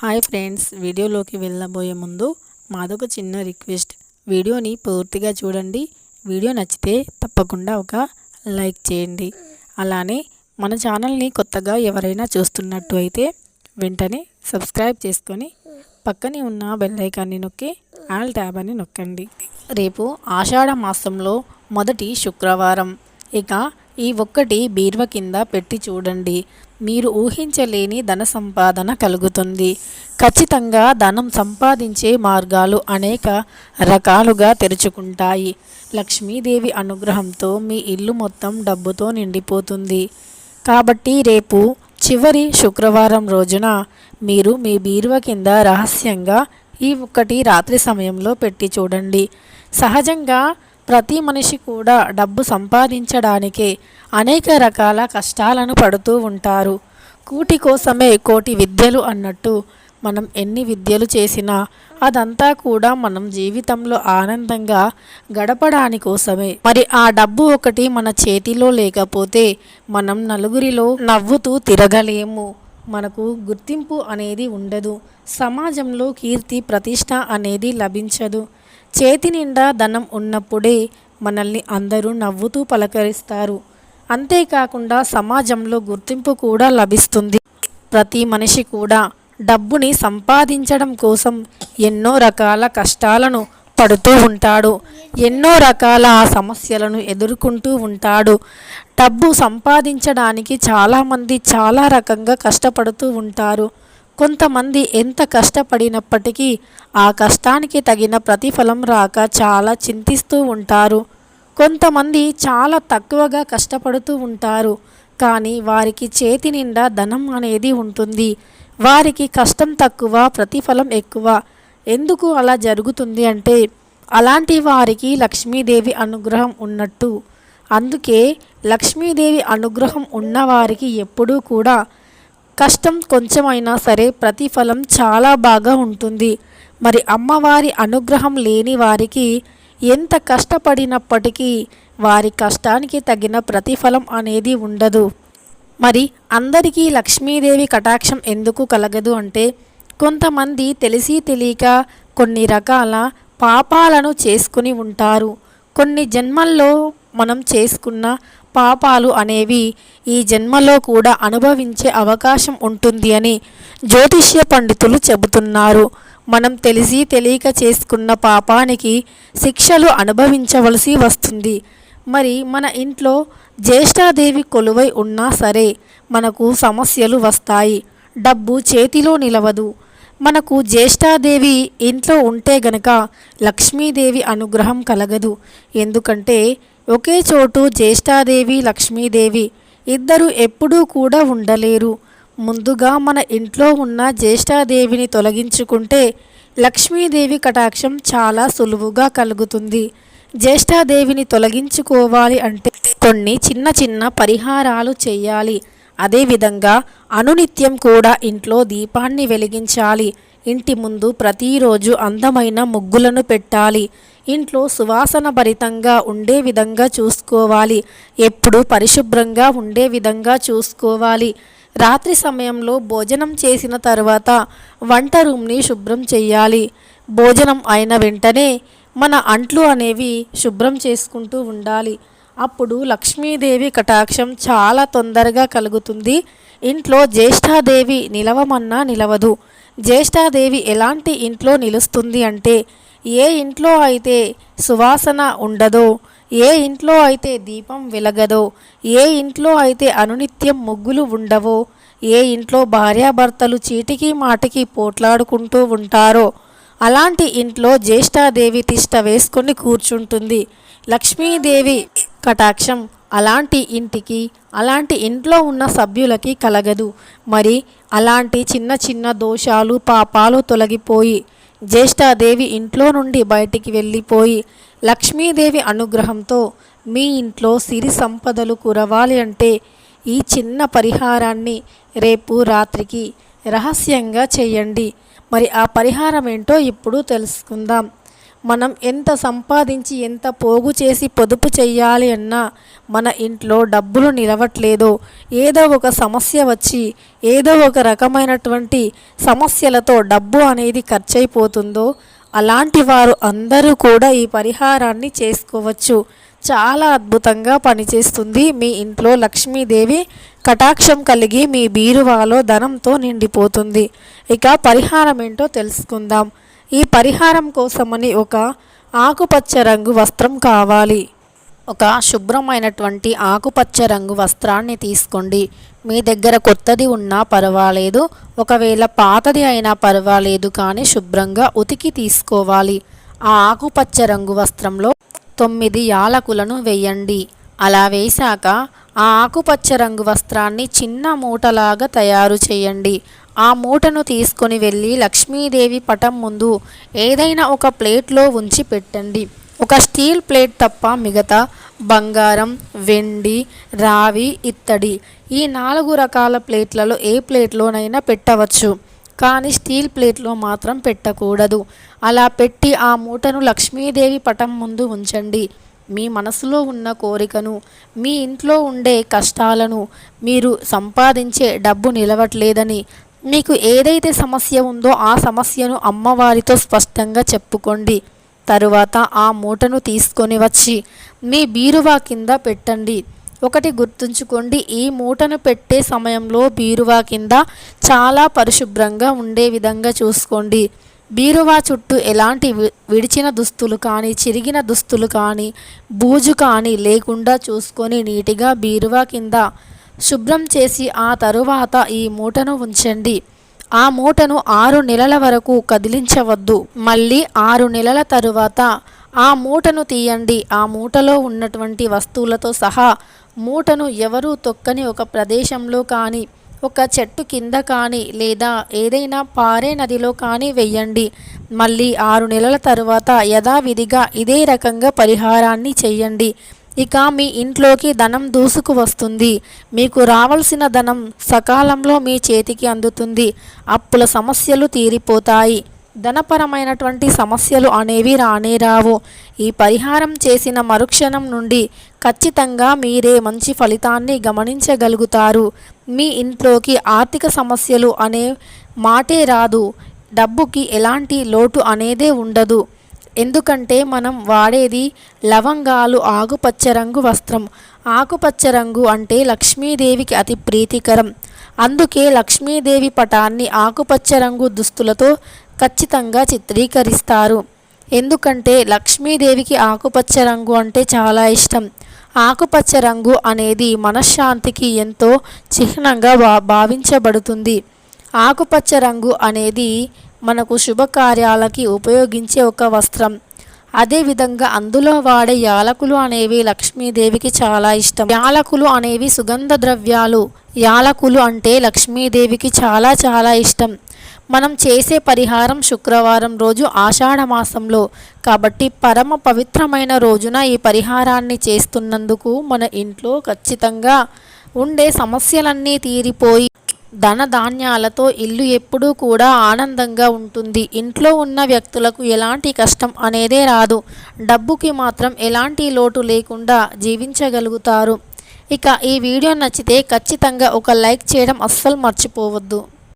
Hi friends వీడియోలోకి వెళ్ళబోయే ముందు మాదొక చిన్న రిక్వెస్ట్. వీడియోని పూర్తిగా చూడండి. వీడియో నచ్చితే తప్పకుండా ఒక లైక్ చేయండి. అలానే మన ఛానల్ని కొత్తగా ఎవరైనా చూస్తున్నట్టు అయితే వెంటనే సబ్స్క్రైబ్ చేసుకొని పక్కనే ఉన్న బెల్లైకాన్ని నొక్కి ఆల్ ట్యాబ్ అని నొక్కండి. రేపు ఆషాఢ మాసంలో మొదటి శుక్రవారం. ఇక ఈ ఒక్కటి బీర్వ కింద పెట్టి చూడండి. మీరు ఊహించలేని ధన సంపాదన కలుగుతుంది. ఖచ్చితంగా ధనం సంపాదించే మార్గాలు అనేక రకాలుగా తెరుచుకుంటాయి. లక్ష్మీదేవి అనుగ్రహంతో మీ ఇల్లు మొత్తం డబ్బుతో నిండిపోతుంది. కాబట్టి రేపు చివరి శుక్రవారం రోజున మీరు మీ బీరువ కింద రహస్యంగా ఈ ఒక్కటి రాత్రి సమయంలో పెట్టి చూడండి. సహజంగా ప్రతి మనిషి కూడా డబ్బు సంపాదించడానికే అనేక రకాల కష్టాలను పడుతూ ఉంటారు. కూటి కోసమే కోటి విద్యలు అన్నట్టు మనం ఎన్ని విద్యలు చేసినా అదంతా కూడా మనం జీవితంలో ఆనందంగా గడపడాని కోసమే మరి ఆ డబ్బు ఒకటి మన చేతిలో లేకపోతే మనం నలుగురిలో నవ్వుతూ తిరగలేము. మనకు గుర్తింపు అనేది ఉండదు. సమాజంలో కీర్తి ప్రతిష్ట అనేది లభించదు. చేతి నిండా ధనం ఉన్నప్పుడే మనల్ని అందరూ నవ్వుతూ పలకరిస్తారు. అంతేకాకుండా సమాజంలో గుర్తింపు కూడా లభిస్తుంది. ప్రతి మనిషి కూడా డబ్బుని సంపాదించడం కోసం ఎన్నో రకాల కష్టాలను పడుతూ ఉంటాడు. ఎన్నో రకాల సమస్యలను ఎదుర్కొంటూ ఉంటాడు. డబ్బు సంపాదించడానికి చాలామంది చాలా రకంగా కష్టపడుతూ ఉంటారు. కొంతమంది ఎంత కష్టపడినప్పటికీ ఆ కష్టానికి తగిన ప్రతిఫలం రాక చాలా చింతిస్తూ ఉంటారు. కొంతమంది చాలా తక్కువగా కష్టపడుతూ ఉంటారు. కానీ వారికి చేతి నిండా ధనం అనేది ఉంటుంది. వారికి కష్టం తక్కువ ప్రతిఫలం ఎక్కువ. ఎందుకు అలా జరుగుతుంది అంటే అలాంటి వారికి లక్ష్మీదేవి అనుగ్రహం ఉన్నట్టు. అందుకే లక్ష్మీదేవి అనుగ్రహం ఉన్నవారికి ఎప్పుడూ కూడా కష్టం కొంచెమైనా సరే ప్రతిఫలం చాలా బాగా ఉంటుంది. మరి అమ్మవారి అనుగ్రహం లేని వారికి ఎంత కష్టపడినప్పటికీ వారి కష్టానికి తగిన ప్రతిఫలం అనేది ఉండదు. మరి అందరికీ లక్ష్మీదేవి కటాక్షం ఎందుకు కలగదు అంటే కొంతమంది తెలిసి తెలియక కొన్ని రకాల పాపాలను చేసుకుని ఉంటారు. కొన్ని జన్మల్లో మనం చేసుకున్న పాపాలు అనేవి ఈ జన్మలో కూడా అనుభవించే అవకాశం ఉంటుంది అని జ్యోతిష్య పండితులు చెబుతున్నారు. మనం తెలిసి తెలియక చేసుకున్న పాపానికి శిక్షలు అనుభవించవలసి వస్తుంది. మరి మన ఇంట్లో జ్యేష్ఠాదేవి కొలువై ఉన్నా సరే మనకు సమస్యలు వస్తాయి. డబ్బు చేతిలో నిలవదు. మనకు జ్యేష్ఠాదేవి ఇంట్లో ఉంటే గనక లక్ష్మీదేవి అనుగ్రహం కలగదు. ఎందుకంటే ఒకే చోటు జ్యేష్ఠాదేవి లక్ష్మీదేవి ఇద్దరు ఎప్పుడూ కూడా ఉండలేరు. ముందుగా మన ఇంట్లో ఉన్న జ్యేష్ఠాదేవిని తొలగించుకుంటే లక్ష్మీదేవి కటాక్షం చాలా సులువుగా కలుగుతుంది. జ్యేష్ఠాదేవిని తొలగించుకోవాలి అంటే కొన్ని చిన్న చిన్న పరిహారాలు చేయాలి. అదేవిధంగా అనునిత్యం కూడా ఇంట్లో దీపాన్ని వెలిగించాలి. ఇంటి ముందు ప్రతిరోజు అందమైన ముగ్గులను పెట్టాలి. ఇంట్లో సువాసన భరితంగా ఉండే విధంగా చూసుకోవాలి. ఎప్పుడు పరిశుభ్రంగా ఉండే విధంగా చూసుకోవాలి. రాత్రి సమయంలో భోజనం చేసిన తర్వాత వంట రూమ్ని శుభ్రం చేయాలి. భోజనం అయిన వెంటనే మన అంట్లు అనేవి శుభ్రం చేసుకుంటూ ఉండాలి. అప్పుడు లక్ష్మీదేవి కటాక్షం చాలా తొందరగా కలుగుతుంది. ఇంట్లో జ్యేష్ఠాదేవి నిలవమన్నా నిలవదు. జ్యేష్ఠాదేవి ఎలాంటి ఇంట్లో నిలుస్తుంది అంటే ఏ ఇంట్లో అయితే సువాసన ఉండదో ఏ ఇంట్లో అయితే దీపం వెలగదో ఏ ఇంట్లో అయితే అనునిత్యం ముగ్గులు ఉండవో ఏ ఇంట్లో భార్యాభర్తలు చీటికి మాటికి పోట్లాడుకుంటూ ఉంటారో అలాంటి ఇంట్లో జ్యేష్ఠాదేవి తిష్ట వేసుకొని కూర్చుంటుంది. లక్ష్మీదేవి కటాక్షం అలాంటి ఇంటికి అలాంటి ఇంట్లో ఉన్న సభ్యులకి కలగదు. మరి అలాంటి చిన్న చిన్న దోషాలు పాపాలు తొలగిపోయి జ్యేష్ఠాదేవి ఇంట్లో నుండి బయటికి వెళ్ళిపోయి లక్ష్మీదేవి అనుగ్రహంతో మీ ఇంట్లో సిరి సంపదలు కురవాలి అంటే ఈ చిన్న పరిహారాన్ని రేపు రాత్రికి రహస్యంగా చేయండి. మరి ఆ పరిహారం ఏంటో ఇప్పుడు తెలుసుకుందాం. మనం ఎంత సంపాదించి ఎంత పోగు చేసి పొదుపు చేయాలి అన్నా మన ఇంట్లో డబ్బులు నిలవట్లేదో. ఏదో ఒక సమస్య వచ్చి ఏదో ఒక రకమైనటువంటి సమస్యలతో డబ్బు అనేది ఖర్చయిపోతుందో అలాంటి వారు అందరూ కూడా ఈ పరిహారాన్ని చేసుకోవచ్చు. చాలా అద్భుతంగా పనిచేస్తుంది మీ ఇంట్లో లక్ష్మీదేవి. కటాక్షం కలిగి మీ బీరువాలో ధనంతో నిండిపోతుంది. ఇక పరిహారం ఏంటో తెలుసుకుందాం. ఈ పరిహారం కోసమని ఒక ఆకుపచ్చ రంగు వస్త్రం కావాలి. ఒక శుభ్రమైనటువంటి ఆకుపచ్చ రంగు వస్త్రాన్ని తీసుకోండి. మీ దగ్గర కొత్తది ఉన్నా పర్వాలేదు. ఒకవేళ పాతది అయినా పర్వాలేదు కానీ శుభ్రంగా ఉతికి తీసుకోవాలి. ఆ ఆకుపచ్చ రంగు వస్త్రంలో తొమ్మిది యాలకులను వేయండి. అలా వేశాక ఆ ఆకుపచ్చ రంగు వస్త్రాన్ని చిన్న మూటలాగా తయారు చేయండి. ఆ మూటను తీసుకొని వెళ్ళి లక్ష్మీదేవి పటం ముందు ఏదైనా ఒక ప్లేట్లో ఉంచి పెట్టండి. ఒక స్టీల్ ప్లేట్ తప్ప మిగతా బంగారం వెండి రావి ఇత్తడి ఈ నాలుగు రకాల ప్లేట్లలో ఏ ప్లేట్లోనైనా పెట్టవచ్చు. కానీ స్టీల్ ప్లేట్లో మాత్రం పెట్టకూడదు. అలా పెట్టి ఆ మూటను లక్ష్మీదేవి పటం ముందు ఉంచండి. మీ మనసులో ఉన్న కోరికను మీ ఇంట్లో ఉండే కష్టాలను మీరు సంపాదించే డబ్బు నిలవట్లేదని మీకు ఏదైతే సమస్య ఉందో ఆ సమస్యను అమ్మవారితో స్పష్టంగా చెప్పుకోండి. తరువాత ఆ మూటను తీసుకొని వచ్చి మీ బీరువా కింద పెట్టండి. ఒకటి గుర్తుంచుకోండి ఈ మూటను పెట్టే సమయంలో బీరువా కింద చాలా పరిశుభ్రంగా ఉండే విధంగా చూసుకోండి. బీరువా చుట్టూ ఎలాంటి విడిచిన దుస్తులు కానీ చిరిగిన దుస్తులు కానీ బూజు కానీ లేకుండా చూసుకొని నీటిగా బీరువా కింద శుభ్రం చేసి ఆ తరువాత ఈ మూటను ఉంచండి. ఆ మూటను ఆరు నెలల వరకు కదిలించవద్దు. మళ్ళీ ఆరు నెలల తరువాత ఆ మూటను తీయండి. ఆ మూటలో ఉన్నటువంటి వస్తువులతో సహా మూటను ఎవరూ తొక్కని ఒక ప్రదేశంలో కానీ ఒక చెట్టు కింద కానీ లేదా ఏదైనా పారే నదిలో కానీ వెయ్యండి మళ్ళీ ఆరు నెలల తరువాత యథావిధిగా ఇదే రకంగా పరిహారాన్ని చెయ్యండి ఇక మీ ఇంట్లోకి ధనం దూసుకు వస్తుంది. మీకు రావాల్సిన ధనం సకాలంలో మీ చేతికి అందుతుంది. అప్పుల సమస్యలు తీరిపోతాయి. ధనపరమైనటువంటి సమస్యలు అనేవి రానే రావు. ఈ పరిహారం చేసిన మరుక్షణం నుండి ఖచ్చితంగా మీరే మంచి ఫలితాన్ని గమనించగలుగుతారు. మీ ఇంట్లోకి ఆర్థిక సమస్యలు అనే మాటే రాదు. డబ్బుకి ఎలాంటి లోటు అనేదే ఉండదు. ఎందుకంటే మనం వాడేది లవంగాలు ఆకుపచ్చ రంగు వస్త్రం. ఆకుపచ్చ రంగు అంటే లక్ష్మీదేవికి అతి ప్రీతికరం. అందుకే లక్ష్మీదేవి పటాన్ని ఆకుపచ్చ రంగు దుస్తులతో ఖచ్చితంగా చిత్రీకరిస్తారు. ఎందుకంటే లక్ష్మీదేవికి ఆకుపచ్చ రంగు అంటే చాలా ఇష్టం. ఆకుపచ్చ రంగు అనేది మనశ్శాంతికి ఎంతో చిహ్నంగా భా భావించబడుతుంది. ఆకుపచ్చ రంగు అనేది మనకు శుభకార్యాలకి ఉపయోగించే ఒక వస్త్రం. అదేవిధంగా అందులో వాడే యాలకులు అనేవి లక్ష్మీదేవికి చాలా ఇష్టం. యాలకులు అనేవి సుగంధ ద్రవ్యాలు. యాలకులు అంటే లక్ష్మీదేవికి చాలా చాలా ఇష్టం. మనం చేసే పరిహారం శుక్రవారం రోజు ఆషాఢ మాసంలో. కాబట్టి పరమ పవిత్రమైన రోజున ఈ పరిహారాన్ని చేస్తున్నందుకు మన ఇంట్లో ఖచ్చితంగా ఉండే సమస్యలన్నీ తీరిపోయి ధన ధాన్యాలతో ఇల్లు ఎప్పుడూ కూడా ఆనందంగా ఉంటుంది. ఇంట్లో ఉన్న వ్యక్తులకు ఎలాంటి కష్టం అనేదే రాదు. డబ్బుకి మాత్రం ఎలాంటి లోటు లేకుండా జీవించగలుగుతారు. ఇక ఈ వీడియో నచ్చితే ఖచ్చితంగా ఒక లైక్ చేయడం అస్సలు మర్చిపోవద్దు.